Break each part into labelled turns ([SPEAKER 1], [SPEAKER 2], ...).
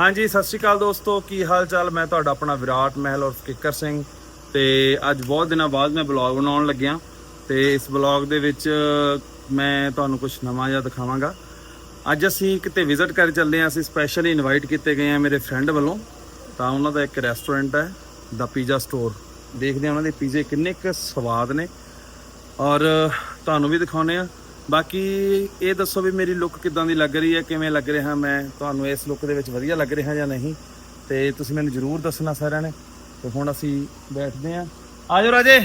[SPEAKER 1] ਹਾਂਜੀ, ਸਤਿ ਸ਼੍ਰੀ ਅਕਾਲ ਦੋਸਤੋ। ਕੀ ਹਾਲ ਚਾਲ ਮੈਂ ਤੁਹਾਡਾ ਆਪਣਾ ਵਿਰਾਟ ਮਹਿਲ ਔਰ ਕਿੱਕਰ ਸਿੰਘ। ਤੇ ਅੱਜ ਬਹੁਤ ਦਿਨਾਂ ਬਾਅਦ ਮੈਂ ਬਲੌਗ ਬਣਾਉਣ ਲੱਗਿਆ। ਤੇ ਇਸ ਬਲੌਗ ਦੇ ਵਿੱਚ ਮੈਂ ਤੁਹਾਨੂੰ ਕੁਝ ਨਵਾਂ ਜਿਹਾ ਦਿਖਾਵਾਂਗਾ। ਅੱਜ ਅਸੀਂ ਕਿਤੇ ਵਿਜ਼ਿਟ ਕਰ ਚੱਲੇ ਹਾਂ। ਅਸੀਂ ਸਪੈਸ਼ਲੀ ਇਨਵਾਈਟ ਕੀਤੇ ਗਏ ਹਾਂ ਮੇਰੇ ਫਰੈਂਡ ਵੱਲੋਂ। ਤਾਂ ਉਹਨਾਂ ਦਾ ਇੱਕ ਰੈਸਟੋਰੈਂਟ ਹੈ ਦਾ ਪੀਜ਼ਾ ਸਟੋਰ ਦੇਖਦੇ ਹਾਂ ਉਹਨਾਂ ਦੇ ਪੀਜ਼ੇ ਕਿੰਨੇ ਕੁ ਸਵਾਦ ਨੇ। ਔਰ ਤੁਹਾਨੂੰ ਵੀ ਦਿਖਾਉਨੇ ਆ ਬਾਕੀ ਇਹ ਦੱਸੋ ਵੀ ਮੇਰੀ ਲੁੱਕ ਕਿਦਾਂ ਦੀ ਲੱਗ ਰਹੀ ਹੈ ਕਿਵੇਂ ਲੱਗ ਰਿਹਾ ਮੈਂ? ਤੁਹਾਨੂੰ ਇਸ ਲੁੱਕ ਦੇ ਵਿੱਚ ਵਧੀਆ ਲੱਗ ਰਿਹਾ ਜਾਂ ਨਹੀਂ? ਤੇ ਤੁਸੀਂ ਮੈਨੂੰ ਜਰੂਰ ਦੱਸਣਾ ਸਾਰਿਆਂ ਨੇ। ਤੇ ਹੁਣ ਅਸੀਂ ਬੈਠਦੇ ਆਂ ਆਜੋ ਰਾਜੇ।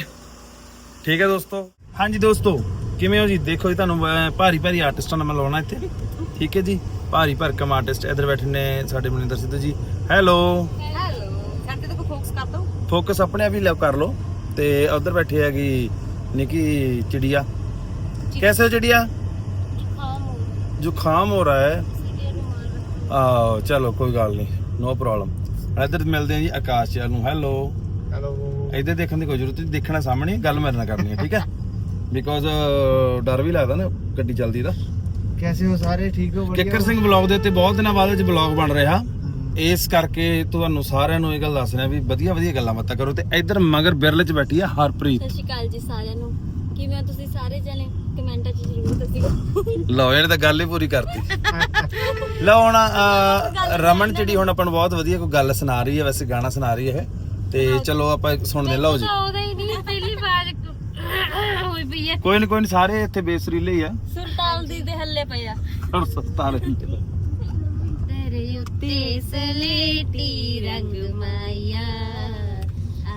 [SPEAKER 1] ਠੀਕ ਹੈ ਦੋਸਤੋ। ਹਾਂਜੀ ਦੋਸਤੋ ਕਿਵੇਂ ਹੋ ਜੀ? ਦੇਖੋ ਜੀ ਤੁਹਾਨੂੰ ਭਾਰੀ ਭਾਰੀ ਆਰਟਿਸਟਾਂ ਨਾਲ ਮਿਲਾਉਣਾ ਇੱਥੇ। ਠੀਕ ਹੈ ਜੀ? ਭਾਰੀ ਭਰਕਮ ਆਰਟਿਸਟ ਇੱਧਰ ਬੈਠੇ ਨੇ ਸਾਡੇ ਮਨਿੰਦਰ ਸਿੱਧੂ ਜੀ। ਹੈਲੋ
[SPEAKER 2] ਹੈਲੋ ਸਾਡੇ ਤੇ ਫੋਕਸ ਕਰ ਦੋ।
[SPEAKER 1] ਫੋਕਸ ਆਪਣੇ ਆਪ ਹੀ ਲਵ ਕਰ ਲਓ। ਤੇ ਉਧਰ ਬੈਠੀ ਹੈਗੀ ਨਿੱਕੀ ਚਿੜੀਆ। कैसे हो चिड़िया जुकाम हो रहा है ਆਹ ਚਲੋ ਕੋਈ ਗੱਲ ਨਹੀਂ ਨੋ ਪ੍ਰੋਬਲਮ ਇੱਧਰ ਮਿਲਦੇ ਆ ਜੀ ਆਕਾਸ਼ ਜੀ ਨੂੰ ਹੈਲੋ
[SPEAKER 3] ਹੈਲੋ
[SPEAKER 1] ਇੱਧਰ ਦੇਖਣ ਦੀ ਕੋਈ ਜ਼ਰੂਰਤ ਨਹੀਂ ਦੇਖਣਾ ਸਾਹਮਣੇ ਗੱਲ ਮੇਰੇ ਨਾਲ ਕਰਨੀ ਹੈ ਠੀਕ ਹੈ ਬਿਕੋਜ਼ ਡਰ ਵੀ ਲੱਗਦਾ ਨਾ ਗੱਡੀ ਚੱਲਦੀ ਦਾ
[SPEAKER 3] ਕੈਸੇ ਹੋ ਸਾਰੇ ਠੀਕ ਹੋ
[SPEAKER 1] ਕਿੱਕਰ ਸਿੰਘ ਬਲੌਗ ਦੇ ਉੱਤੇ ਬਹੁਤ ਦਿਨਾਂ ਬਾਅਦ ਅੱਜ ਬਲੌਗ ਬਣ ਰਿਹਾ ਇਸ ਕਰਕੇ ਤੁਹਾਨੂੰ ਸਾਰਿਆਂ ਨੂੰ ਇਹ ਗੱਲ ਦੱਸ ਰਿਹਾ ਵੀ ਵਧੀਆ ਵਧੀਆ ਗੱਲਾਂ ਬਾਤਾਂ ਕਰੋ ਤੇ ਇੱਧਰ ਮਗਰ ਬਿਰਲ 'ਚ ਬੈਠੀ ਆ ਹਰਪ੍ਰੀਤ
[SPEAKER 2] ਸਤਿ ਸ਼੍ਰੀ ਅਕਾਲ ਜੀ ਸਾਰਿਆਂ ਨੂੰ ਕਿਵੇਂ ਹੋ ਤੁਸੀਂ ਸਾਰੇ ਜਣੇ? ਕਮੈਂਟਾਂ 'ਚ ਜ਼ਰੂਰ ਦੱਸਿਓ।
[SPEAKER 1] ਲਓ ਇਹਨੇ ਤਾਂ ਗੱਲ ਹੀ ਪੂਰੀ ਕਰਤੀ। ਲਓ ਹੁਣ ਅਹ, ਰਮਨ ਚਿੜੀ ਹੁਣ ਆਪਾਂ ਨੂੰ ਬਹੁਤ ਵਧੀਆ ਕੋਈ ਗੱਲ ਸੁਣਾ ਰਹੀ ਹੈ ਵੈਸੇ ਗਾਣਾ ਸੁਣਾ ਰਹੀ ਹੈ ਤੇ ਚਲੋ ਆਪਾਂ ਇੱਕ ਸੁਣਦੇ ਲਓ ਜੀ।
[SPEAKER 2] ਉਹਦਾ ਹੀ ਨਹੀਂ ਪਹਿਲੀ ਵਾਰ ਹੋਈ ਪਈ ਹੈ।
[SPEAKER 1] ਕੋਈ ਨਹੀਂ ਕੋਈ ਸਾਰੇ ਇੱਥੇ ਬੇਸਰੀਲੇ ਹੀ ਆ।
[SPEAKER 2] ਸੁਲਤਾਨ ਦੀ ਦੇ ਹੱਲੇ ਪਿਆ
[SPEAKER 1] ਹੁਣ ਸਸਤਾ ਰਹੀ
[SPEAKER 2] ਤੇਰੇ ਉੱਤੇ ਸਲੇਟੀ ਰੰਗ ਮਾਇਆ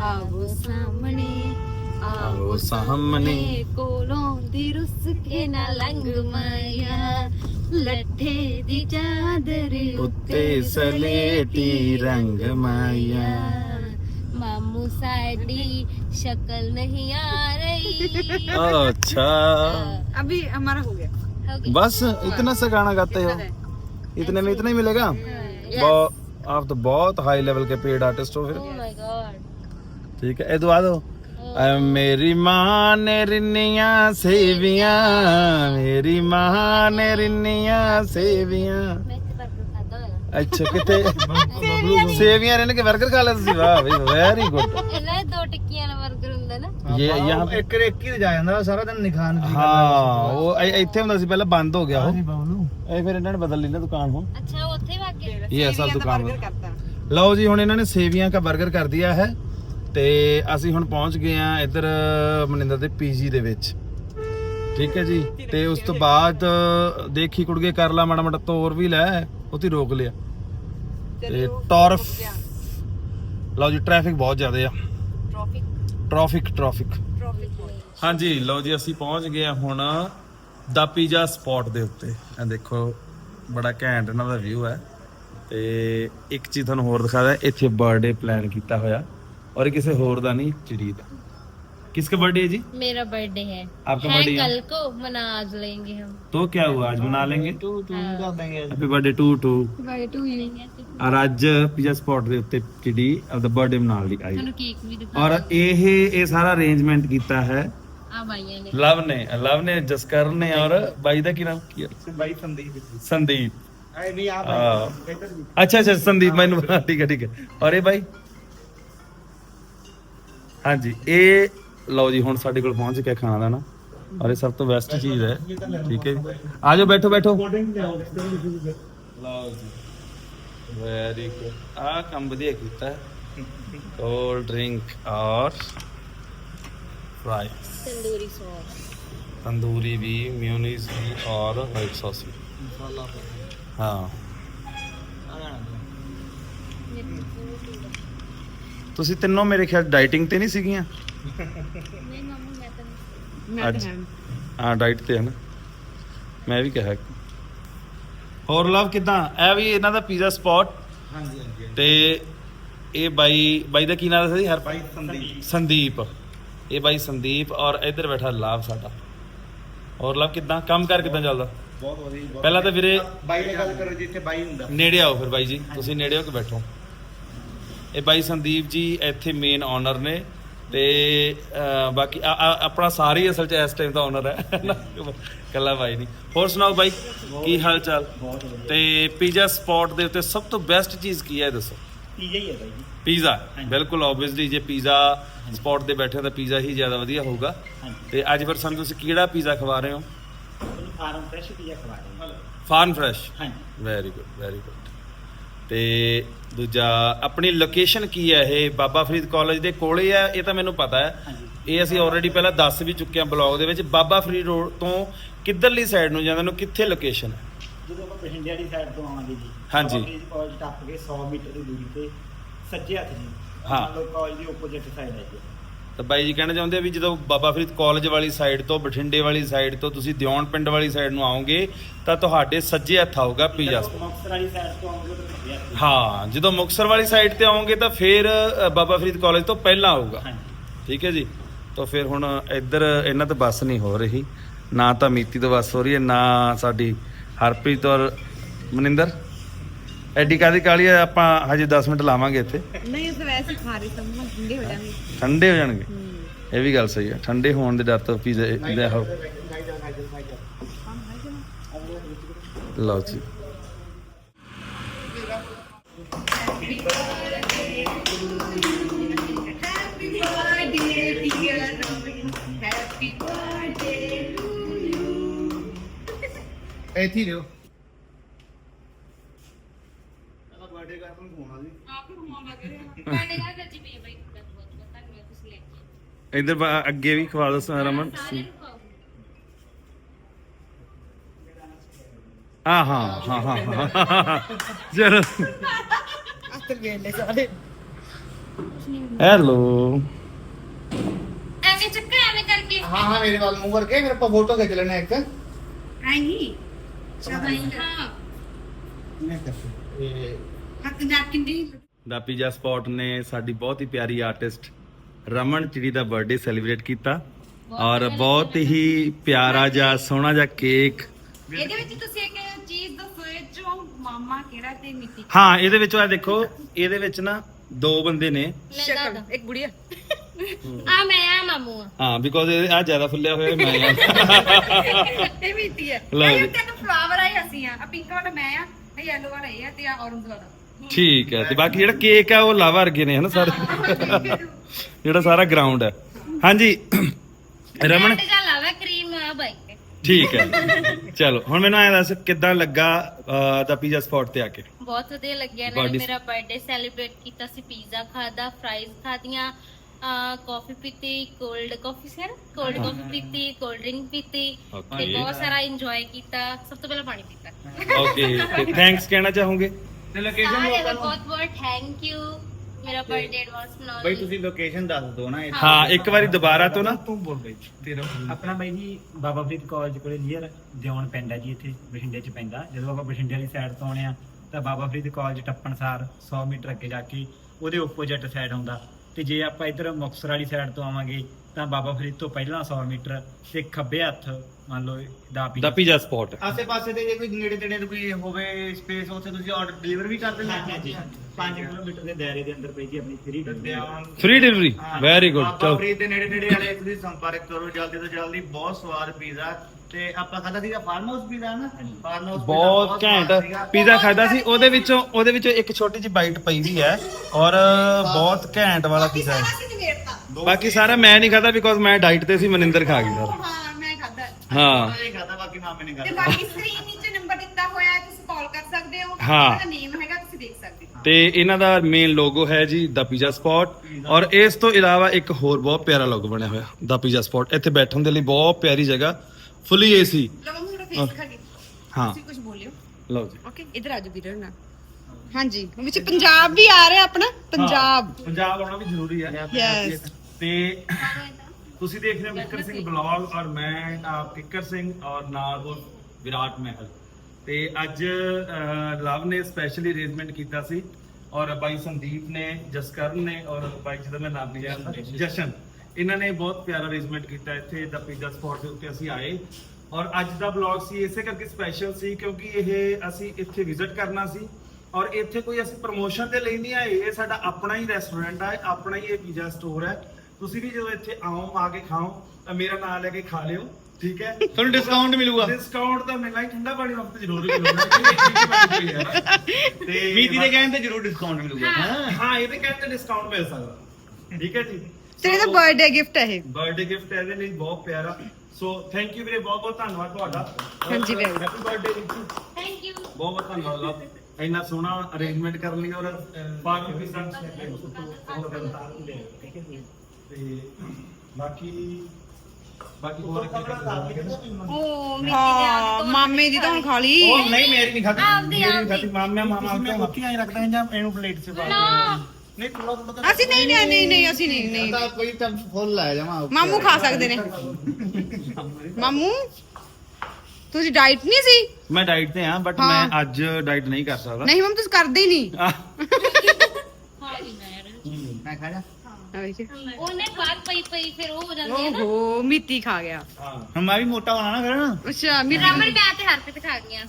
[SPEAKER 2] ਆਵੋ ਸਾਹਮਣੇ
[SPEAKER 1] ਆਵੋ ਸਾਹਮਣੇ
[SPEAKER 2] ਕੋਲੋਂ ਦੀ ਰੁੱਸ ਕੇ ਨਾ ਲੰਗ ਮਾਇਆ ਲੱਠੇ ਦੀ ਚਾਦਰ
[SPEAKER 1] ਉੱਤੇ ਸਲੇਟੀ ਰੰਗ ਮਾਇਆ
[SPEAKER 2] ਮਾਮੂ ਸਾਡੀ ਸ਼ਕਲ ਨਹੀਂ ਆ ਰਹੀ
[SPEAKER 1] अच्छा
[SPEAKER 3] अभी हमारा हो गया
[SPEAKER 2] हो गई
[SPEAKER 1] बस इतना सा गाना गाते हो इतने में इतना ही मिलेगा बहुत आप तो बहुत हाई लेवल के पेड आर्टिस्ट हो फिर
[SPEAKER 2] Oh my god
[SPEAKER 1] ठीक है ए ਮੇਰੀ ਮਾਂ ਨੇ ਰਿੰਨੀਆਂ ਸੇਵੀਆਂ ਮੇਰੀ
[SPEAKER 2] ਮਾਂ ਨੇ ਰਿੰਨੀਆਂ ਸੇਵੀਆਂ।
[SPEAKER 1] ਅੱਛਾ ਕਿਤੇ? ਸੇਵੀਆਂ ਰਹਿਣ ਕੇ 버ਗਰ ਖਾ ਲਿਆ ਤੁਸੀਂ? ਵਾਹ ਵੈਰੀ ਗੁੱਡ
[SPEAKER 2] ਇਹਨਾਂ ਦੋ ਟਿੱਕੀਆਂ ਵਾਲਾ 버ਗਰ ਹੁੰਦਾ ਨਾ।
[SPEAKER 1] ਇਹ ਯਹਾਂ ਪੇ
[SPEAKER 3] ਇੱਕ ਰੇਕੀ ਤੇ ਜਾ ਜਾਂਦਾ ਸਾਰਾ ਦਿਨ ਨਿਖਾਨ ਦੀ
[SPEAKER 1] ਹਾਂ ਉਹ ਇੱਥੇ ਹੁੰਦਾ ਸੀ ਪਹਿਲਾਂ ਬੰਦ ਹੋ ਗਿਆ ਉਹ। ਇਹ ਫਿਰ ਇਹਨਾਂ ਨੇ ਬਦਲ ਲਈ ਨਾ ਦੁਕਾਨ ਹੁਣ।
[SPEAKER 2] ਅੱਛਾ ਉੱਥੇ ਵਾਗੇ
[SPEAKER 1] ਇਹ ਸਭ ਦੁਕਾਨ ਲਓ ਜੀ ਹੁਣ ਇਹਨਾਂ ਨੇ ਸੇਵੀਆਂ ਦਾ 버ਗਰ ਕਰ ਦਿਆ ਹੈ। ਤੇ ਅਸੀਂ ਹੁਣ ਪਹੁੰਚ ਗਏ ਆ ਇੱਧਰ ਮਨਿੰਦਰ ਦੇ ਪੀਜੀ ਦੇ ਵਿੱਚ। ਠੀਕ ਹੈ ਜੀ? ਤੇ ਉਸ ਤੋਂ ਬਾਅਦ ਦੇਖੀ ਕੁੜਗੇ ਕਰ ਲਾ ਮਾੜਾ ਮਾੜਾ ਤੋਰ ਵੀ ਲੈ ਉੱਥੇ ਰੋਕ ਲਿਆ। ਤੇ ਟੌਰਫ ਲਓ ਜੀ ਟ੍ਰੈਫਿਕ ਬਹੁਤ ਜ਼ਿਆਦਾ ਆ।
[SPEAKER 2] ਟ੍ਰੈਫਿਕ?
[SPEAKER 1] Traffic
[SPEAKER 2] traffic.
[SPEAKER 1] ਹਾਂਜੀ ਲਓ ਜੀ ਅਸੀਂ ਪਹੁੰਚ ਗਏ ਆ ਹੁਣ ਦਾ ਪੀਜ਼ਾ ਸਪੌਟ ਦੇ ਉੱਤੇ। ਇਹ ਦੇਖੋ ਬੜਾ ਘੈਂਟ ਇਹਨਾਂ ਦਾ ਵਿਊ ਹੈ। ਤੇ ਇੱਕ ਚੀਜ਼ ਤੁਹਾਨੂੰ ਹੋਰ ਦਿਖਾ ਦਿਆਂ ਇੱਥੇ ਬਰਥਡੇ ਪਲਾਨ ਕੀਤਾ ਹੋਇਆ। ਔਰ ਇਹ ਕਿਸੇ ਹੋਰ ਦਾ ਨਹੀਂ ਚਿੜੀ ਦਾ किसका बर्थडे है जी
[SPEAKER 2] मेरा बर्थडे है
[SPEAKER 1] आपका
[SPEAKER 2] है
[SPEAKER 1] birthday है?
[SPEAKER 2] कल को मना आज लेंगे हम
[SPEAKER 1] तो क्या हुआ आज मना लेंगे
[SPEAKER 3] ਤੂੰ ਤੂੰ ਕਰ ਦੇਂਗੇ
[SPEAKER 1] happy birthday to to
[SPEAKER 2] birthday to you
[SPEAKER 1] ਔਰ ਅੱਜ ਪੀਜ਼ਾ ਸਪੌਟ ਦੇ ਉੱਤੇ ਚਿੜੀ ਆਪਦਾ ਬਰਥਡੇ ਮਨਾਉਣ ਲਈ ਆਈ
[SPEAKER 2] ਤੁਹਾਨੂੰ ਕੇਕ ਵੀ ਦਿਖਾ
[SPEAKER 1] ਔਰ ਇਹ ਇਹ ਸਾਰਾ ਅਰੇਂਜਮੈਂਟ ਕੀਤਾ ਹੈ
[SPEAKER 2] ਆ ਬਾਈਆਂ ਨੇ
[SPEAKER 1] ਲਵ ਨੇ ਲਵ ਨੇ ਜਸਕਰਨ ਨੇ ਔਰ ਬਾਈ ਦਾ ਕੀ ਨਾਮ ਕੀ ਹੈ
[SPEAKER 3] ਬਾਈ ਸੰਦੀਪ
[SPEAKER 1] ਸੰਦੀਪ
[SPEAKER 3] ਆਏ ਨਹੀਂ ਆਪ
[SPEAKER 1] ਆ, ਅੱਛਾ ਅੱਛਾ ਸੰਦੀਪ ਮੈਨੂੰ ਠੀਕ ਹੈ ਠੀਕ ਹੈ ਔਰ ਇਹ ਬਾਈ ਹਾਂਜੀ ਇਹ ਲਓ ਜੀ ਹੁਣ ਸਾਡੇ ਕੋਲ ਪਹੁੰਚ ਗਿਆ ਖਾਣਾ ਦਾ ਨਾ ਔਰ ਇਹ ਸਭ ਤੋਂ ਬੈਸਟ ਚੀਜ਼ ਹੈ। ਠੀਕ ਹੈ ਜੀ। ਆ ਜਾਓ ਬੈਠੋ ਬੈਠੋ। ਲਓ ਜੀ। ਵੈਰੀ ਗੁੱਡ ਆ ਕੰਮ ਵਧੀਆ ਕੀਤਾ। ਕੋਲਡ ਡਰਿੰਕ ਔਰ ਫਰਾਈਜ਼
[SPEAKER 2] ਤੰਦੂਰੀ ਸੌਸ।
[SPEAKER 1] ਤੰਦੂਰੀ ਵੀ ਮਿਊਨੀਜ਼ ਵੀ ਔਰ ਵਾਈਟ ਸੌਸ ਵੀ। ਹਾਂ। ਤੁਸੀਂ ਤਿੰਨੋਂ ਮੇਰੇ ਖਿਆਲ ਡਾਈਟਿੰਗ ਤੇ ਨਹੀਂ ਸੀਗੀਆਂ?
[SPEAKER 2] ਨਹੀਂ ਮਾਮੂ ਮੈਂ ਤਾਂ ਨਹੀਂ
[SPEAKER 1] ਅੱਜ? ਹਾਂ ਡਾਈਟ ਤੇ ਹੈ ਨਾ। ਮੈਂ ਵੀ ਕਿਹਾ ਹੋਰ ਲਵ ਕਿਦਾਂ? ਇਹ ਵੀ ਇਹਨਾਂ ਦਾ ਪੀਜ਼ਾ ਸਪੌਟ।
[SPEAKER 3] ਹਾਂਜੀ ਹਾਂਜੀ
[SPEAKER 1] ਤੇ ਇਹ ਬਾਈ ਬਾਈ ਦਾ ਕੀ ਨਾਮ ਸੀ? ਹਰ
[SPEAKER 3] ਬਾਈ ਸੰਦੀਪ।
[SPEAKER 1] ਸੰਦੀਪ। ਇਹ ਬਾਈ ਸੰਦੀਪ ਔਰ ਇੱਧਰ ਬੈਠਾ ਲਵ ਸਾਡਾ। ਹੋਰ ਲਵ ਕਿਦਾਂ? ਕੰਮ ਕਰ ਕਿਦਾਂ ਚੱਲਦਾ?
[SPEAKER 3] ਬਹੁਤ ਵਧੀਆ ਬਹੁਤ
[SPEAKER 1] ਪਹਿਲਾਂ ਤਾਂ ਵੀਰੇ
[SPEAKER 3] ਬਾਈ ਨਾਲ ਗੱਲ ਕਰੋ ਜਿੱਥੇ ਬਾਈ ਹੁੰਦਾ।
[SPEAKER 1] ਨੇੜੇ ਆਓ ਫਿਰ ਬਾਈ ਜੀ। ਤੁਸੀਂ ਨੇੜੇ ਹੋ ਕੇ ਬੈਠੋ। ਇਹ ਬਾਈ ਸੰਦੀਪ ਜੀ ਇੱਥੇ ਮੇਨ ਓਨਰ ਨੇ ਤੇ ਬਾਕੀ ਆਪਣਾ ਸਾਰੇ ਅਸਲ ਚ ਇਸ ਟਾਈਮ ਦਾ ਓਨਰ ਹੈ। ਕੱਲਾ ਬਾਈ ਨਹੀਂ। ਹੋਰ ਸੁਣਾਓ ਬਾਈ ਕੀ ਹਾਲ ਚਾਲ ਤੇ ਪੀਜ਼ਾ ਸਪੌਟ ਦੇ ਉੱਤੇ ਸਭ ਤੋਂ ਬੈਸਟ ਚੀਜ਼ ਕੀ ਹੈ ਦੱਸੋ?
[SPEAKER 3] ਪੀਜ਼ਾ ਹੀ ਹੈ ਬਾਈ ਜੀ।
[SPEAKER 1] ਪੀਜ਼ਾ। ਬਿਲਕੁਲ ਆਬਵੀਅਸਲੀ ਜੇ ਪੀਜ਼ਾ ਸਪੌਟ ਤੇ ਬੈਠੇ ਤਾਂ ਪੀਜ਼ਾ ਹੀ ਜ਼ਿਆਦਾ ਵਧੀਆ ਹੋਊਗਾ। ਤੇ ਅੱਜ ਫਿਰ ਸਾਨੂੰ ਤੁਸੀਂ ਕਿਹੜਾ ਪੀਜ਼ਾ ਖਵਾ ਰਹੇ ਹੋ?
[SPEAKER 3] ਫਾਰਮ ਫਰੈਸ਼ ਪੀਜ਼ਾ ਖਵਾ ਰਹੇ ਹਾਂ।
[SPEAKER 1] ਫਾਰਨ ਫਰੈਸ਼
[SPEAKER 3] ਹਾਂਜੀ।
[SPEAKER 1] ਵੈਰੀ ਗੁੱਡ ਵੈਰੀ ਗੁੱਡ ਤੇ ਦੂਜਾ ਆਪਣੀ ਲੋਕੇਸ਼ਨ ਕੀ ਹੈ ਇਹ? ਬਾਬਾ ਫਰੀਦ ਕਾਲਜ ਦੇ ਕੋਲੇ ਹੈ ਇਹ ਤਾਂ ਮੈਨੂੰ ਪਤਾ ਹੈ। ਇਹ ਅਸੀਂ ਆਲਰੇਡੀ ਪਹਿਲਾਂ ਦੱਸ ਵੀ ਚੁੱਕੇ ਹਾਂ ਬਲੌਗ ਦੇ ਵਿੱਚ। ਬਾਬਾ ਫਰੀਦ ਰੋਡ ਤੋਂ ਕਿੱਧਰਲੀ ਸਾਈਡ ਨੂੰ ਜਾਂਦਾ ਨੂੰ? ਕਿੱਥੇ ਲੋਕੇਸ਼ਨ ਹੈ?
[SPEAKER 3] ਜਦੋਂ ਆਪਾਂ ਬਠਿੰਡੇ ਵਾਲੀ ਸਾਈਡ ਤੋਂ ਆਵਾਂਗੇ ਜੀ
[SPEAKER 1] ਹਾਂਜੀ।
[SPEAKER 3] ਕਾਲਜ ਟੱਪ ਕੇ 100 ਮੀਟਰ ਦੀ ਦੂਰੀ ਤੇ ਸੱਜੇ ਹੱਥ ਜੀ।
[SPEAKER 1] ਹਾਂ।
[SPEAKER 3] ਮੰਨ ਲਓ ਕਾਲਜ ਦੀ ਆਪੋਜ਼ਿਟ ਸਾਈਡ ਹੈ ਜੀ।
[SPEAKER 1] ਤਾਂ ਬਾਈ ਜੀ ਕਹਿਣਾ ਚਾਹੁੰਦੇ ਆ ਵੀ ਜਦੋਂ ਬਾਬਾ ਫਰੀਦ ਕਾਲਜ ਵਾਲੀ ਸਾਈਡ ਤੋਂ ਬਠਿੰਡੇ ਵਾਲੀ ਸਾਈਡ ਤੋਂ ਤੁਸੀਂ ਦਿਉਣ ਪਿੰਡ ਵਾਲੀ ਸਾਈਡ ਨੂੰ ਆਓਗੇ ਤਾਂ ਤੁਹਾਡੇ ਸੱਜੇ ਹੱਥ ਆਊਗਾ ਪੀਜ਼ਾ
[SPEAKER 3] ਜਦੋਂ ਮੁਕਤਸਰ ਵਾਲੀ ਸਾਈਡ ਤੋਂ ਆਉਂਗੇ ਤਾਂ।
[SPEAKER 1] ਹਾਂ ਜਦੋਂ ਮੁਕਸਰ ਵਾਲੀ ਸਾਈਡ ਤੇ ਆਓਗੇ ਤਾਂ ਫਿਰ ਅ, ਬਾਬਾ ਫਰੀਦ ਕਾਲਜ ਤੋਂ ਪਹਿਲਾਂ ਆਊਗਾ। ਠੀਕ ਹੈ ਜੀ? ਤਾਂ ਫਿਰ ਹੁਣ ਇੱਧਰ ਇਹਨਾਂ ਤੋਂ ਬੱਸ ਨਹੀਂ ਹੋ ਰਹੀ। ਨਾ ਤਾਂ ਮੀਤੀ ਤੋਂ ਬੱਸ ਹੋ ਰਹੀ ਹੈ ਨਾ ਸਾਡੀ ਹਰਪ੍ਰੀਤ ਔਰ ਮਨਿੰਦਰ। ਐਡੀ ਕਾਦੀ ਕਾਲੀ ਆਪਾਂ ਹਜੇ 10 ਮਿੰਟ ਲਾਵਾਂਗੇ ਇੱਥੇ।
[SPEAKER 2] ਨਹੀਂ ਤਾਂ ਵੈਸੇ ਖਾ ਰਹੀ ਸਭ ਠੰਡੇ ਹੋ ਜਾਣਗੇ।
[SPEAKER 1] ਠੰਡੇ ਹੋ ਜਾਣਗੇ? ਇਹ ਵੀ ਗੱਲ ਸਹੀ ਹੈ ਠੰਡੇ ਹੋਣ ਦੇ ਡਰ ਤੋਂ ਪੀਜ਼ਾ ਦੇ ਹੋ ਲਓ ਜੀ।
[SPEAKER 3] ਇੱਥੇ ਰਹੋ ਇਹਦਾ ਬਰਥਡੇ ਕਰ ਨੂੰ ਫੋਨ ਆ ਜੀ
[SPEAKER 2] ਆਪ ਨੂੰ ਹੋਣ ਲੱਗ ਰਿਹਾ। ਮੈਂ ਨੇ ਕਹਾ ਜੀ ਬਈ ਬਹੁਤ ਬਹੁਤ ਧੰਨਵਾਦ ਤੁਸੀਂ ਲੈ ਕੇ
[SPEAKER 1] ਇੱਧਰ ਬਾ- ਅੱਗੇ ਵੀ ਖਵਾ ਦੋ ਰਮਨ।
[SPEAKER 2] ਸਾਰੇ ਨੂੰ ਖਾਓ
[SPEAKER 1] ਹਾਂ ਹਾਂ ਹਾਂ ਹਾਂ ਹਾਂ। ਚਲੋ।
[SPEAKER 3] ਅਸਲ ਵੇਲੇ ਸਾਰੇ।
[SPEAKER 1] ਹੈਲੋ
[SPEAKER 2] ਐਵੇਂ ਚੱਕਰ ਐਵੇਂ ਕਰਕੇ।
[SPEAKER 3] ਹਾਂ ਹਾਂ ਮੇਰੇ ਵੱਲ ਮੂੰਹ ਕਰਕੇ ਫਿਰ ਆਪਾਂ ਫੋਟੋ ਖਿੱਚ ਲੈਣਾ ਇੱਕ।
[SPEAKER 2] ਆਈ ਨਹੀਂ ਹਾਂ।
[SPEAKER 3] ਇਹ
[SPEAKER 2] ਹੱਕ ਜਾ ਕਿੰਦੀ
[SPEAKER 1] ਦਾ ਪੀਜ਼ਾ ਸਪੌਟ ਨੇ ਸਾਡੀ ਬਹੁਤ ਹੀ ਪਿਆਰੀ ਆਰਟਿਸਟ ਰਮਨ ਚਿੜੀ ਦਾ ਬਰਥਡੇ ਸੈਲੀਬ੍ਰੇਟ ਕੀਤਾ। ਔਰ ਬਹੁਤ ਹੀ ਪਿਆਰਾ ਜਿਹਾ ਸੋਹਣਾ ਜਿਹਾ ਕੇਕ
[SPEAKER 2] ਇਹਦੇ ਵਿੱਚ ਤੁਸੀਂ ਇੱਕ ਮਾਮਾ ਕਿਹੜਾ ਤੇ ਮਿੱਟੀ
[SPEAKER 1] ਹਾਂ ਇਹਦੇ ਵਿੱਚ ਆ ਦੇਖੋ ਇਹਦੇ ਵਿੱਚ ਨਾ ਦੋ ਬੰਦੇ ਨੇ।
[SPEAKER 2] ਸ਼ਕਲ ਇੱਕ ਗੁੜੀਆ ਆ ਮੈਂ ਆ ਮਾਮੂ ਆ।
[SPEAKER 1] ਹਾਂ ਬਿਕੋਜ਼ ਇਹ ਆ ਜ਼ਿਆਦਾ ਫੁੱਲਿਆ ਹੋਇਆ ਮੈਂ ਆ।
[SPEAKER 2] ਇਹ ਮਿੱਟੀ ਹੈ
[SPEAKER 1] ਲਓ ਜੀ।
[SPEAKER 2] ਇਹ ਤੈਨੂੰ ਫਲਾਵਰ ਆਈ ਅਸੀਂ ਆ। ਆ ਪਿੰਕ ਵਾਲਾ ਮੈਂ ਆ। ਇਹ ਯੈਲੋ ਵਾਲਾ ਇਹ ਆ ਤੇ ਆ orange ਵਾਲਾ।
[SPEAKER 1] ਠੀਕ ਹੈ ਤੇ ਬਾਕੀ ਜਿਹੜਾ ਕੇਕ ਆ ਉਹ ਲਾਵਾ ਵਰਗੇ ਨੇ ਹਨਾ ਸਾਰੇ? ਜਿਹੜਾ ਸਾਰਾ ਗਰਾਊਂਡ ਹੈ। ਹਾਂਜੀ ਰਮਨ?
[SPEAKER 2] ਰੈਡ ਜਾਂ ਲਾਵਾ ਕਰੀਮ ਆ ਬਾਈ।
[SPEAKER 1] ਠੀਕ ਹੈ ਚਲੋ ਹੁਣ ਮੈਨੂੰ ਐਂ ਦੱਸ ਕਿੱਦਾਂ ਲੱਗਾ ਦਾ ਪੀਜ਼ਾ ਸਪੌਟ ਤੇ ਆ ਕੇ?
[SPEAKER 2] ਬਹੁਤ ਵਧੀਆ ਲੱਗਿਆ ਨਾ
[SPEAKER 1] Birthday-
[SPEAKER 2] ਮੇਰਾ ਬਰਥਡੇ ਸੈਲੀਬ੍ਰੇਟ ਕੀਤਾ ਸੀ ਪੀਜ਼ਾ ਖਾਦਾ ਫਰਾਈਜ਼ ਖਾਦੀਆਂ ਕਾਫੀ ਪੀਤੀ cold coffee sir cold coffee ਪੀਤੀ ਕੋਲਡ ਡਰਿੰਕ ਪੀਤੀ ਤੇ
[SPEAKER 1] Okay.
[SPEAKER 2] ਬਹੁਤ ਸਾਰਾ ਇੰਜੋਏ ਕੀਤਾ। ਸਭ ਤੋਂ ਪਹਿਲਾਂ ਪਾਣੀ ਪੀਤਾ।
[SPEAKER 1] ਓਕੇ ਤੇ ਥੈਂਕਸ ਕਹਿਣਾ ਚਾਹੋਗੇ?
[SPEAKER 3] ਤੇ ਲੋਕੇਸ਼ਨ
[SPEAKER 2] ਸਾਰਿਆਂ
[SPEAKER 3] ਨੂੰ?
[SPEAKER 2] ਬਹੁਤ ਬਹੁਤ ਥੈਂਕ ਯੂ ਮੇਰਾ ਬਰਥਡੇ ਐਡਵਾਂਸ ਮਨਾਉਣ
[SPEAKER 3] ਬਈ
[SPEAKER 2] ਲਈ।
[SPEAKER 3] ਤੁਸੀਂ ਲੋਕੇਸ਼ਨ ਦੱਸ ਦਿਓ ਨਾ ਇਹ
[SPEAKER 1] ਹਾਂ ਇੱਕ ਵਾਰੀ ਦੁਬਾਰਾ ਤੋਂ ਨਾ।
[SPEAKER 3] ਤੂੰ ਬੋਲ ਬਈ ਤੇਰਾ ਆਪਣਾ ਬਾਈ ਜੀ ਬਾਬਾ ਫਰੀਦ ਕਾਲਜ ਕੋਲੇ ਨੀਅਰ ਦਿਉਣ ਪਿੰਡ ਹੈ ਜੀ ਇੱਥੇ ਬਠਿੰਡੇ ਚ ਪੈਂਦਾ। ਜਦੋਂ ਆਪਾਂ ਬਠਿੰਡੇ ਵਾਲੀ ਸਾਈਡ ਤੋਂ ਆਉਣੇ ਆ ਤਾਂ ਬਾਬਾ ਫਰੀਦ ਕਾਲਜ ਟੱਪਣਸਾਰ 100 ਮੀਟਰ ਅੱਗੇ ਜਾ ਕੇ ਉਹਦੇ ਆਪੋਜ਼ਿਟ ਸਾਈਡ ਆਉਂਦਾ। ਤੇ ਜੇ ਆਪਾਂ ਇਧਰ ਮੁਕਤਸਰ ਵਾਲੀ ਸਾਈਡ ਤੋਂ ਆਵਾਂਗੇ ਤਾਂ ਬਾਬਾ ਫਰੀਦ ਤੋਂ ਪਹਿਲਾਂ 100 ਮੀਟਰ ਤੇ ਖੱਬੇ ਹੱਥ ਮੰਨ ਲਓ ਦਾ
[SPEAKER 1] ਦਾ ਪੀਜ਼ਾ ਸਪੌਟ
[SPEAKER 3] ਆਸੇ ਪਾਸੇ ਦੇ ਜੇ ਕੋਈ ਨੇੜੇ ਤੇੜੇ ਕੋਈ ਹੋਵੇ ਸਪੇਸ ਉੱਥੇ ਤੁਸੀਂ ਆਰਡਰ ਡਿਲੀਵਰ ਵੀ ਕਰ ਦਿੰਦੇ ਹਾਂ। ਜੀ 5 ਕਿਲੋਮੀਟਰ ਦੇ ਦਾਇਰੇ ਦੇ ਅੰਦਰ ਪਈ ਜੀ ਆਪਣੀ free
[SPEAKER 1] free delivery very good
[SPEAKER 3] Baba
[SPEAKER 1] ਚਲੋ।
[SPEAKER 3] ਫਰੀਦ ਦੇ ਨੇੜੇ ਨੇੜੇ ਵਾਲੇ ਤੁਸੀਂ ਸੰਪਰਕ ਕਰੋ ਜਲਦੀ ਤੋਂ ਜਲਦੀ। ਬਹੁਤ ਸਵਾਦ ਪੀਜ਼ਾ ਤੇ ਆਪਾਂ ਖਾਦਾ ਸੀਗਾ ਫਾਰਮ ਹਾਊਸ ਪੀਜ਼ਾ ਨਾ? ਫਾਰਮ ਹਾਊਸ
[SPEAKER 1] ਬਹੁਤ ਘੈਂਟ ਪੀਜ਼ਾ ਖਾਦਾ ਸੀ। ਉਹਦੇ ਵਿੱਚੋਂ ਉਹਦੇ ਵਿੱਚੋਂ ਇੱਕ ਛੋਟੀ ਜਿਹੀ ਬਾਈਟ ਪਈ ਵੀ ਹੈ। ਔਰ ਬਹੁਤ ਘੈਂਟ ਵਾਲਾ ਪੀਜ਼ਾ ਹੈ। ਬਾਕੀ ਸਾਰਾ ਮੈਂ ਨਹੀਂ ਖਾਦਾ ਬਿਕੋਜ਼ ਮੈਂ ਡਾਈਟ ਤੇ ਸੀ ਮਨਿੰਦਰ ਖਾ ਗਈ ਸਾਰਾ।
[SPEAKER 2] ਹਾਂ ਮੈਂ ਖਾਦਾ
[SPEAKER 1] ਹਾਂ।
[SPEAKER 3] ਨਹੀਂ ਖਾਦਾ ਬਾਕੀ ਮਾਮੇ ਨੇ
[SPEAKER 2] ਤੇ
[SPEAKER 3] ਖਾਦਾ
[SPEAKER 2] ਬਾਕੀ ਸਕਰੀਨ ਨੀਚੇ ਨੰਬਰ ਦਿੱਤਾ ਹੋਇਆ ਹੈ ਤੁਸੀਂ ਕਾਲ ਕਰ ਸਕਦੇ ਹੋ।
[SPEAKER 1] ਹਾਂ।
[SPEAKER 2] ਉਹਦਾ ਨੇਮ ਹੈਗਾ ਤੁਸੀਂ ਦੇਖ ਸਕਦੇ ਹੋ।
[SPEAKER 1] ਤੇ ਇਹਨਾਂ ਦਾ ਮੇਨ ਲੋਗੋ ਹੈ ਜੀ ਦਾ ਪੀਜ਼ਾ ਸਪੌਟ ਔਰ ਇਸ ਤੋਂ ਇਲਾਵਾ ਇੱਕ ਹੋਰ ਬਹੁਤ ਪਿਆਰਾ ਲੋਗੋ ਬਣਿਆ ਹੋਇਆ ਦਾ ਪੀਜ਼ਾ ਸਪੌਟ ਇੱਥੇ ਬੈਠਣ ਦੇ ਲਈ ਬਹੁਤ ਪਿਆਰੀ ਜਗ੍ਹਾ ਫੁੱਲੀ ਏਸੀ
[SPEAKER 2] ਲਓ ਮੇਰਾ ਫੇਸ ਖਾ ਕੇ
[SPEAKER 1] ਹਾਂ।
[SPEAKER 2] ਤੁਸੀਂ ਕੁਝ ਬੋਲਿਓ।
[SPEAKER 1] ਲਓ ਜੀ।
[SPEAKER 2] ਓਕੇ ਇਧਰ ਆਜੋ ਵੀਰ ਨਾ ਹਾਂਜੀ ਵਿੱਚ ਪੰਜਾਬ ਵੀ ਆ ਰਿਹਾ ਆਪਣਾ ਪੰਜਾਬ।
[SPEAKER 1] ਪੰਜਾਬ ਆਉਣਾ ਵੀ ਜ਼ਰੂਰੀ ਹੈ।
[SPEAKER 2] ਯੈਸ
[SPEAKER 1] ਤੇ ਤੁਸੀਂ ਦੇਖ ਰਹੇ ਹੋ ਕਿੱਕਰ ਸਿੰਘ ਬਲੌਗ ਔਰ ਮੈਂ ਆਪ ਕਿੱਕਰ ਸਿੰਘ ਔਰ ਨਾਲ ਉਹ ਵਿਰਾਟ ਮਹਿਲ। ਤੇ ਅੱਜ ਲਵ ਨੇ ਸਪੈਸ਼ਲੀ ਅਰੇਂਜਮੈਂਟ ਕੀਤਾ ਸੀ ਔਰ ਬਾਈ ਸੰਦੀਪ ਨੇ ਜਸਕਰਨ ਨੇ ਔਰ ਬਾਈ ਜਿਹਦਾ ਮੈਂ ਨਾਮ ਨਹੀਂ ਜਾਣਦਾ ਜਸ਼ਨ। ਇਹਨਾਂ ਨੇ ਬਹੁਤ ਪਿਆਰਾ ਅਰੇਂਜਮੈਂਟ ਕੀਤਾ ਇੱਥੇ ਦਾ ਪੀਜ਼ਾ ਸਪੌਟ ਦੇ ਉੱਤੇ ਅਸੀਂ ਆਏ ਔਰ ਅੱਜ ਦਾ ਬਲੌਗ ਸੀ ਇਸੇ ਕਰਕੇ ਸਪੈਸ਼ਲ ਸੀ ਕਿਉਂਕਿ ਇਹ ਅਸੀਂ ਇੱਥੇ ਵਿਜ਼ਿਟ ਕਰਨਾ ਸੀ ਔਰ ਇੱਥੇ ਕੋਈ ਅਸੀਂ ਪ੍ਰੋਮੋਸ਼ਨ ਦੇ ਲਈ ਨਹੀਂ ਆਏ। ਇਹ ਸਾਡਾ ਆਪਣਾ ਹੀ ਰੈਸਟੋਰੈਂਟ ਹੈ ਆਪਣਾ ਹੀ ਇਹ ਪੀਜ਼ਾ ਸਟੋਰ ਹੈ ਤੁਸੀਂ ਵੀ ਜਦੋਂ ਇੱਥੇ ਆਓ ਆ ਕੇ ਖਾਓ ਤਾਂ ਮੇਰਾ ਨਾਮ ਲੈ ਕੇ ਖਾ ਲਿਓ ਠੀਕ ਹੈ
[SPEAKER 4] ਤੁਹਾਨੂੰ ਡਿਸਕਾਊਂਟ ਮਿਲੂਗਾ
[SPEAKER 1] ਡਿਸਕਾਊਂਟ ਤਾਂ ਮਿਲਣਾ ਹੀ ਠੰਡਾ ਪਾਣੀ ਵਕਤ ਜ਼ਰੂਰ ਮਿਲੂਗਾ ਤੇ
[SPEAKER 4] ਮੀਤੀ ਦੇ ਕਹਿਣ ਤੇ ਜ਼ਰੂਰ ਡਿਸਕਾਊਂਟ ਮਿਲੂਗਾ
[SPEAKER 1] ਹਾਂ ਹਾਂ ਇਹਦੇ ਕਹਿੰਦੇ ਡਿਸਕਾਊਂਟ ਮਿਲ ਸਕਦਾ ਠੀਕ ਹੈ ਜੀ
[SPEAKER 5] ਤੇਰੇ ਦਾ ਬਰਥਡੇ ਗਿਫਟ ਹੈ ਇਹ
[SPEAKER 1] ਬਰਥਡੇ ਗਿਫਟ ਇਹਦੇ ਲਈ ਬਹੁਤ ਪਿਆਰਾ ਸੋ ਥੈਂਕ ਯੂ ਵੀਰੇ ਬਹੁਤ ਬਹੁਤ ਧੰਨਵਾਦ ਤੁਹਾਡਾ।
[SPEAKER 5] ਹਾਂਜੀ ਵੀਰੇ।
[SPEAKER 1] ਹੈਪੀ ਬਰਥਡੇ ਜੀ
[SPEAKER 2] ਥੈਂਕ ਯੂ
[SPEAKER 1] ਬਹੁਤ ਬਹੁਤ ਧੰਨਵਾਦ ਲਵ ਇੰਨਾ ਸੋਹਣਾ ਅਰੇਂਜਮੈਂਟ ਕਰਨ ਲਈ ਔਰ ਫਾਰਮ ਵੀ ਸੰਤ ਤੇ ਬਾਕੀ ਬਾਕੀ ਹੋਰ
[SPEAKER 2] ਉਹ ਮੇਰੀ
[SPEAKER 5] ਹਾਂ ਮਾਮੇ ਦੀ ਤਾਂ ਹੁਣ ਖਾ ਲਈ।
[SPEAKER 3] ਉਹ ਨਹੀਂ ਮੇਰੀ ਨਹੀਂ ਖਾਦੀ
[SPEAKER 2] ਆਪਦੀ-
[SPEAKER 3] ਮੇਰੀ ਨਹੀਂ
[SPEAKER 2] ਆਪਦੀ।
[SPEAKER 3] ਖਾਦੀ ਮਾਮਾ ਮਾਮਾ ਮੈਂ ਮੁੱਠੀ ਆਈ ਰੱਖਦਾ ਜਾਂ ਇਹਨੂੰ ਪਲੇਟ 'ਚ ਪਾ
[SPEAKER 2] ਨਾ।
[SPEAKER 3] ਨਹੀਂ ਥੋੜਾ ਥੋੜਾ
[SPEAKER 5] ਅਸੀਂ ਨਹੀਂ ਨਹੀਂ ਨਹੀਂ ਨਹੀਂ ਅਸੀਂ ਨਹੀਂ ਨਹੀਂ।
[SPEAKER 4] ਤਾਂ ਕੋਈ ਤਾਂ ਫੁੱਲ ਲੈ ਜਾਵਾਂ
[SPEAKER 5] ਮਾਮੂ ਖਾ ਸਕਦੇ ਨੇ। ਮਾਮੂ ਤੁਸੀਂ ਡਾਈਟ ਨਹੀਂ ਸੀ?
[SPEAKER 1] ਮੈਂ ਡਾਈਟ ਤੇ ਹਾਂ ਬਟ
[SPEAKER 5] ਹਾਂ।
[SPEAKER 1] ਮੈਂ ਅੱਜ ਡਾਈਟ ਨਹੀਂ ਕਰ ਸਕਦਾ।
[SPEAKER 5] ਨਹੀਂ ਮੰਮ ਤੁਸੀਂ ਕਰਦੇ ਹੀ ਨਹੀਂ।
[SPEAKER 1] ਆਹ,
[SPEAKER 2] ਹਾਂ ਜੀ ਮੈਂ
[SPEAKER 4] ਮੈਂ ਖਾ ਜਾ
[SPEAKER 5] ਆ ਵੇਖੀ।
[SPEAKER 2] ਉਹਨੇ ਬਾਤ ਪਈ ਪਈ ਫਿਰ ਉਹ ਹੋ ਜਾਂਦੀ ਹੈ ਨਾ।
[SPEAKER 5] ਓਹੋ ਮਿੱਤੀ ਖਾ ਗਿਆ।
[SPEAKER 3] ਹੁਣ ਮੈਂ ਵੀ ਮੋਟਾ ਹੋਣਾ ਨਾ ਫਿਰ।
[SPEAKER 5] ਅੱਛਾ ਮਿੱਤੀ
[SPEAKER 2] ਰਮਨ ਮੈਂ ਤੇ ਹਰਪ੍ਰੀਤ ਖਾ ਗਈਆਂ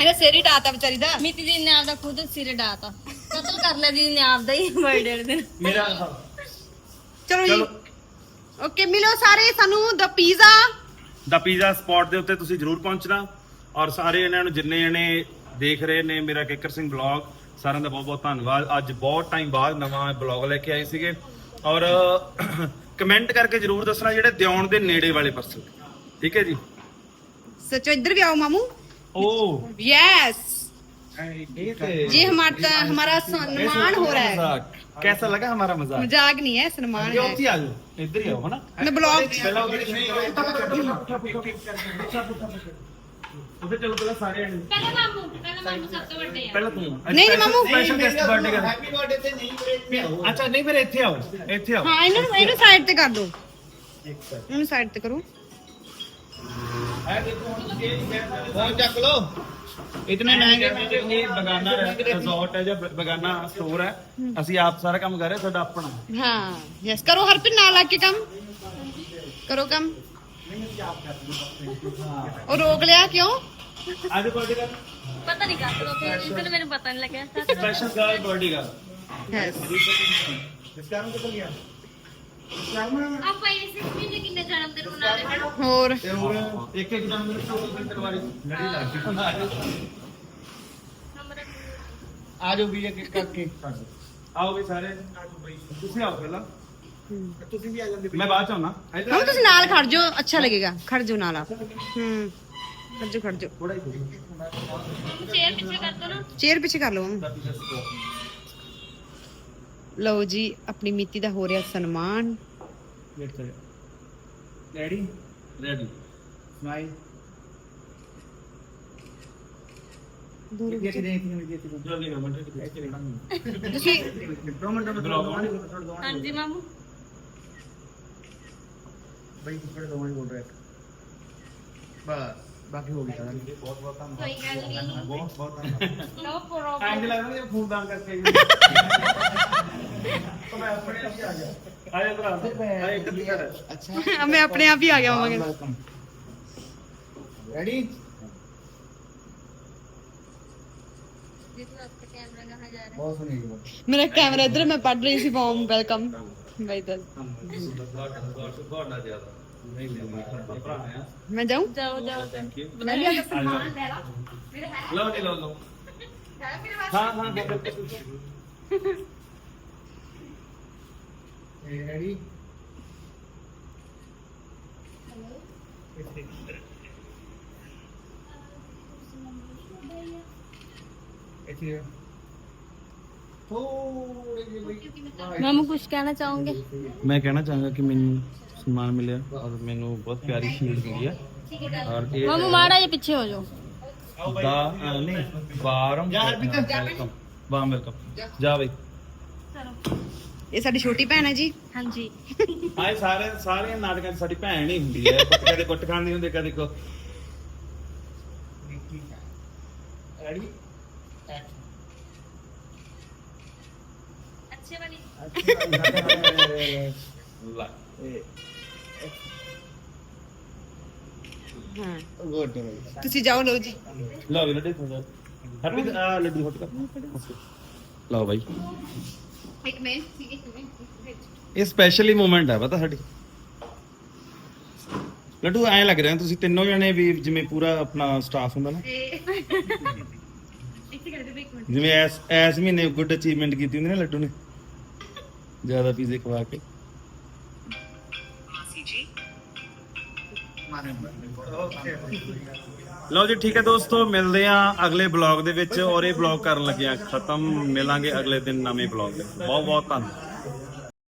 [SPEAKER 5] ਇਹਦਾ ਸਿਰ ਹੀ ਡਾਤਾ ਵਿਚਾਰੀ ਦਾ।
[SPEAKER 2] ਮਿੱਤੀ ਦੀ ਨੇ ਆਪਦਾ ਖੁਦ ਸਿਰ ਡਾਤਾ। ਕਤਲ ਕਰ ਲਿਆ ਜੀ ਨੇ ਆਪਦਾ ਹੀ। ਬਰਥਡੇ ਵਾਲੇ ਦਿਨ।
[SPEAKER 3] ਮੇਰਾ
[SPEAKER 5] ਚਲੋ ਜੀ। ਓਕੇ ਮਿਲੋ ਸਾਰੇ ਸਾਨੂੰ ਦ ਪੀਜ਼ਾ।
[SPEAKER 1] ਦਾ ਪੀਜ਼ਾ ਸਪੌਟ ਦੇ ਉੱਤੇ ਤੁਸੀਂ ਜਰੂਰ ਪਹੁੰਚਣਾ। ਔਰ ਸਾਰੇ ਇਹਨਾਂ ਨੂੰ ਜਿੰਨੇ ਜਣੇ ਦੇਖ ਰਹੇ ਨੇ ਮੇਰਾ ਕਿੱਕਰ ਸਿੰਘ ਬਲੌਗ ਸਾਰਿਆਂ ਦਾ ਬਹੁਤ ਬਹੁਤ ਧੰਨਵਾਦ ਅੱਜ ਬਹੁਤ ਟਾਈਮ ਬਾਅਦ ਨਵਾਂ ਬਲੌਗ ਲੈ ਕੇ ਆਏ ਸੀਗੇ ਔਰ ਕਮੈਂਟ ਕਰਕੇ ਜਰੂਰ ਦੱਸਣਾ ਜਿਹੜੇ ਦਿਉਣ ਦੇ ਨੇੜੇ ਵਾਲੇ ਪਰਸਨ ਠੀਕ ਹੈ ਜੀ
[SPEAKER 5] सचो इधर भी आओ मामू
[SPEAKER 1] ਓ
[SPEAKER 5] यस
[SPEAKER 1] ਇਹ ਤੇ
[SPEAKER 5] ये हमारा हमारा सम्मान हो रहा है
[SPEAKER 1] ਮਜ਼ਾਕ कैसा लगा हमारा मजाक
[SPEAKER 5] मजाक नहीं है सम्मान
[SPEAKER 1] ये
[SPEAKER 5] है
[SPEAKER 1] ਉੱਥੇ ਆ ਜਾਓ ਇੱਧਰ ਹੀ ਆਓ ਹਨਾ
[SPEAKER 5] मैं ब्लॉग
[SPEAKER 1] ਪਹਿਲਾਂ ਉਧਰ ਉਧਰ ਚਲੋ ਪਹਿਲਾਂ ਸਾਰੇ ਜਣੇ।
[SPEAKER 2] ਪਹਿਲਾਂ ਮਾਮੂ ਪਹਿਲਾਂ ਮਾਮੂ ਸਭ ਤੋਂ ਵੱਡੇ ਆ
[SPEAKER 1] ਪਹਿਲਾਂ ਤੂੰ
[SPEAKER 5] ਨਹੀਂ, ਨਹੀਂ, ਮਾਮੂ।
[SPEAKER 1] ਸਪੈਸ਼ਲ ਗੈਸਟ ਬਰਥਡੇ ਕਰ
[SPEAKER 4] ਹੈਪੀ ਬਰਥਡੇ ਤੇ ਨਹੀਂ ਵੀਰੇ
[SPEAKER 1] ਅੱਛਾ ਨਹੀਂ ਫਿਰ ਇੱਥੇ ਆਓ ਇੱਥੇ ਆਓ
[SPEAKER 5] हाँ इन्हों इन्हों साइड ते कर दो इन्हों साइड ते करो
[SPEAKER 4] ਫੋਨ ਚੱਕ ਲੋ
[SPEAKER 1] ਇਤਨੇ ਮਹਿੰਗੇ ਮਹਿੰਗੇ ਇਹ ਬਗਾਨਾ ਰਿਜ਼ੋਰਟ ਹੈ ਜਾਂ ਬ- ਬਗਾਨਾ ਸਟੋਰ ਹੈ ਅਸੀਂ ਆਪ ਸਾਰਾ ਕੰਮ ਕਰ ਰਹੇ ਸਾਡਾ ਆਪਣਾ
[SPEAKER 5] हाँ यस करो हरप्रीत नाल आके कम करो कम ਉਹ ਰੋਕ ਲਿਆ ਕਿਉਂ
[SPEAKER 1] ਅੱਜ ਬਰਥਡੇ ਦਾ
[SPEAKER 2] ਪਤਾ ਨਹੀਂ ਕਾਹਦਾ ਫਿਰ ਇਸ ਮੈਨੂੰ ਪਤਾ ਨਹੀਂ ਲੱਗਿਆ
[SPEAKER 1] ਸਪੈਸ਼ਲ ਗਰਲ ਬਰਥਡੇ ਦਾ
[SPEAKER 5] ਯੈਸ ਡਿਸਕਾਊਂਟ ਕਿੱਥੇ ਗਿਆ
[SPEAKER 2] ਆਪਾਂ ਇਸ ਮਹੀਨੇ ਕਿੰਨੇ ਜਨਮ ਦਿਨ ਮਨਾ ਰਹੇ
[SPEAKER 5] ਹੋਰ
[SPEAKER 1] ਤੇ ਹੋਰ ਇੱਕ ਇੱਕ ਜਨਮ ਦਿਨ ਸ਼ੋਪਿੰਗ ਕਰਵਾਈ ਲੜੀ
[SPEAKER 2] ਲੱਗਦੀ
[SPEAKER 4] ਆ ਜਾਓ ਵੀ ਇਹ ਕਿਸ ਕਰਕੇ
[SPEAKER 1] ਆਓ ਵੀ ਸਾਰੇ ਤੁਸੀਂ ਆਓ ਪਹਿਲਾਂ
[SPEAKER 3] ਤੁਸੀਂ ਵੀ ਆ ਜਾਂਦੇ
[SPEAKER 1] ਮੈਂ ਬਾਅਦ ਚ ਆਉਣਾ।
[SPEAKER 5] ਹੁਣ ਤੁਸੀਂ ਨਾਲ ਖੜ ਜਾਓ ਅੱਛਾ ਲੱਗੇਗਾ। ਖੜ ਜਾਓ ਨਾਲ ਆਪ। ਹੂੰ। ਖੜ ਜਾਓ ਖੜ ਜਾਓ।
[SPEAKER 2] ਥੋੜਾ ਹੀ ਚੇਅਰ ਪਿੱਛੇ ਕਰ ਦੋ ਨਾ।
[SPEAKER 5] ਚੇਅਰ ਪਿੱਛੇ ਕਰ ਲਓ ਲਓ ਜੀ ਆਪਣੀ ਮਿਤੀ ਦਾ ਹੋ ਰਿਹਾ ਸਨਮਾਨ।
[SPEAKER 3] ਰੈਡੀ
[SPEAKER 1] ਰੈਡੀ
[SPEAKER 3] ਸਮਾਈਲ ਦੂਰ ਕਿਤੇ ਨਹੀਂ ਕਿਤੇ ਨਹੀਂ
[SPEAKER 1] ਜਲਦੀ ਕਰੋ
[SPEAKER 3] ਮੰਟਰ ਕਿਤੇ ਨਹੀਂ ਤੁਸੀਂ
[SPEAKER 2] ਹਾਂਜੀ ਮਾਮੂ।
[SPEAKER 3] ਬਈ ਥੋੜੇ ਦੋ ਮਿੰਟ ਬੋਲ ਰਿਹਾ ਬਸ ਬਾਕੀ ਹੋ ਗਿਆ ਬਹੁਤ ਬਹੁਤ ਧੰਨਵਾਦ
[SPEAKER 2] ਕੋਈ ਗੱਲ ਨਹੀਂ
[SPEAKER 3] ਬਹੁਤ ਬਹੁਤ ਧੰਨਵਾਦ
[SPEAKER 2] ਨੋ ਪ੍ਰੋਬਲਮ
[SPEAKER 1] ਐਂਡ ਲੱਗਦਾ ਇਹ ਫੋਨ ਦਾਨ ਕਰਕੇ ਤਾਂ ਮੈਂ ਆਪਣੇ ਆਪ ਹੀ ਆ ਗਿਆ ਆਏ ਭਰਾ ਆਏ ਇੱਕ ਦੀ ਕਰ
[SPEAKER 4] ਅੱਛਾ
[SPEAKER 5] ਮੈਂ ਆਪਣੇ ਆਪ ਹੀ ਆ ਗਿਆ ਮਗਰ
[SPEAKER 3] ਵੈਲਕਮ
[SPEAKER 4] ਰੈਡੀ
[SPEAKER 2] ਜਿਸ ਵਕਤ ਕੈਮਰਾ ਜਾ
[SPEAKER 3] ਜੀ
[SPEAKER 5] ਬਾਈ ਦਾ
[SPEAKER 1] ਤੁਹਾਡਾ ਜ਼ਿਆਦਾ ਨਹੀਂ ਨਹੀਂ ਭਰਾ ਆ
[SPEAKER 5] ਮੈਂ ਜਾਉਂ
[SPEAKER 2] ਜਾਓ ਜਾਓ
[SPEAKER 1] ਥੈਂਕ ਯੂ
[SPEAKER 5] ਮੈਂ ਵੀ ਆ
[SPEAKER 2] ਸਮਾਨ ਲੈ ਲਾ। ਮੇਰੇ ਹੈ
[SPEAKER 1] ਲਓ ਜੀ ਲਓ ਲਓ।
[SPEAKER 2] ਹੈ ਮੇਰੇ ਵਾਸਤੇ।
[SPEAKER 1] ਹਾਂ ਹਾਂ
[SPEAKER 3] ਰੈਡੀ ਇੱਥੇ। ਥੋੜੀ ਜਿਹੀ ਬਈ
[SPEAKER 2] ਮਾਮੂ ਕੁਝ ਕਹਿਣਾ ਚਾਹੋਗੇ
[SPEAKER 1] ਮੈਂ ਕਹਿਣਾ ਚਾਹਾਂਗਾ ਕਿ ਮੈਨੂੰ ਸਨਮਾਨ ਮਿਲਿਆ ਔਰ ਮੈਨੂੰ ਬਹੁਤ ਪਿਆਰੀ ਸ਼ੀਲਡ ਮਿਲੀ ਹੈ ਔਰ ਇਹ
[SPEAKER 2] ਮਾਮੂ ਮਾੜਾ ਜਿਹਾ ਪਿੱਛੇ ਹੋ ਜਾਓ
[SPEAKER 1] ਦਾ ਅ, ਨਹੀਂ ਵਾਰਮ ਵੈਲਕਮ ਵਾਰਮ ਵੈਲਕਮ ਜਾ ਬਈ
[SPEAKER 5] ਇਹ ਸਾਡੀ ਛੋਟੀ ਭੈਣ ਹੈ ਜੀ
[SPEAKER 2] ਹਾਂਜੀ
[SPEAKER 1] ਆਏ ਸਾਰੇ ਸਾਰੇ ਨਾਟਕਾਂ 'ਚ ਸਾਡੀ ਭੈਣ ਹੀ ਹੁੰਦੀ ਹੈ ਕਦੇ ਕੁੱਟ ਖਾਂਦੀ ਹੁੰਦੀ ਕਦੇ ਕੋ
[SPEAKER 3] ਰੈਡੀ
[SPEAKER 2] ਅੱਛੇ ਵਾਲੀ
[SPEAKER 1] ਲੈ
[SPEAKER 5] ਹਾਂ।
[SPEAKER 4] ਗੁੱਡ ਬਈ
[SPEAKER 5] ਤੁਸੀਂ ਜਾਓ ਲਓ ਜੀ।
[SPEAKER 1] ਲਓ ਵੀ ਲੱਡੂ ਖਾ ਹਰਪ੍ਰੀਤ ਆ ਲੱਡੂ ਹਟ ਕਰ। ਲਓ ਬਾਈ।
[SPEAKER 5] ਇੱਕ ਮਿੰਟ ਇੱਕ ਮਿੰਟ
[SPEAKER 1] ਇਹ ਸਪੈਸ਼ਲੀ ਮੂਮੈਂਟ ਹੈ ਪਤਾ ਸਾਡੀ। ਲੱਡੂ ਐਂ ਲੱਗ ਰਿਹਾ ਤੁਸੀਂ ਤਿੰਨੋਂ ਜਣੇ ਵੀ ਜਿਵੇਂ ਪੂਰਾ ਆਪਣਾ ਸਟਾਫ ਹੁੰਦਾ ਨਾ।
[SPEAKER 2] ਇੱਥੇ ਕਰ ਦੇ ਇੱਕ ਮਿੰਟ।
[SPEAKER 1] ਜਿਵੇਂ ਐਸ ਐਸ ਮਹੀਨੇ ਗੁੱਡ ਅਚੀਵਮੈਂਟ ਕੀਤੀ ਹੁੰਦੀ ਨਾ ਲੱਡੂ ਨੇ। ਜ਼ਿਆਦਾ ਪੀਜ਼ੇ ਖਵਾ ਕੇ। ਲਓ ਜੀ ਠੀਕ ਹੈ ਦੋਸਤੋ ਮਿਲਦੇ ਆ ਅਗਲੇ ਬਲੌਗ ਦੇ ਵਿੱਚ ਔਰ ਇਹ ਬਲੌਗ ਕਰਨ ਲੱਗੇ ਆ ਖਤਮ ਮਿਲਾਂਗੇ ਅਗਲੇ ਦਿਨ ਨਵੇਂ ਬਲੌਗ ਦੇ ਵਿੱਚ। ਬਹੁਤ ਬਹੁਤ ਧੰਨਵਾਦ।